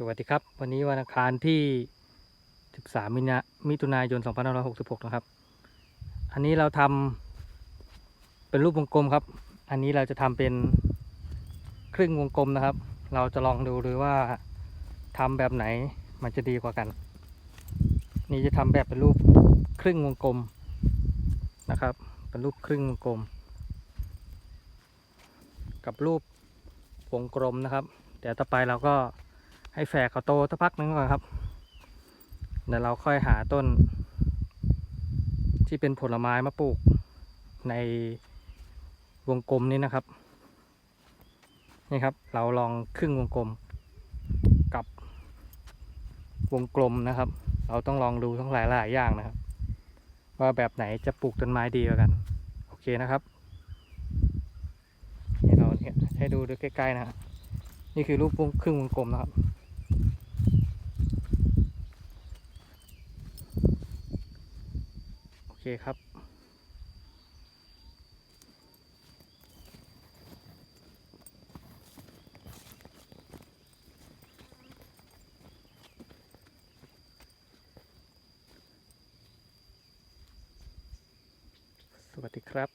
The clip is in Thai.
สวัสดีครับ วันนี้วันอังคารที่ 13 มินามิถุนายน 2566 นะครับ อันนี้เราทำเป็นรูปวงกลมครับ อันนี้เราจะทำเป็นครึ่งวงกลมนะครับ เราจะลองดูดูว่าทำแบบไหนมันจะดีกว่ากัน นี่จะทำแบบเป็นรูปครึ่งวงกลมนะครับ เป็นรูปครึ่งวงกลม กับรูปวงกลมนะครับ เดี๋ยวต่อไปเราก็ ให้แฝกเขาโตสักพักนึงก่อนครับ เดี๋ยวเราค่อยหาต้น ที่เป็นผลไม้มาปลูกในวงกลมนี้นะครับ นี่ครับ เราลองครึ่งวงกลมกับวงกลมนะครับ เราต้องลองดูทั้งหลายหลายอย่างนะครับ ว่าแบบไหนจะปลูกต้นไม้ดีกว่ากัน โอเคนะครับนี่เราเนี่ยให้ดูดูใกล้ๆนะนี่คือรูปวงครึ่งวงกลมนะครับ โอเค ครับ สวัสดีครับ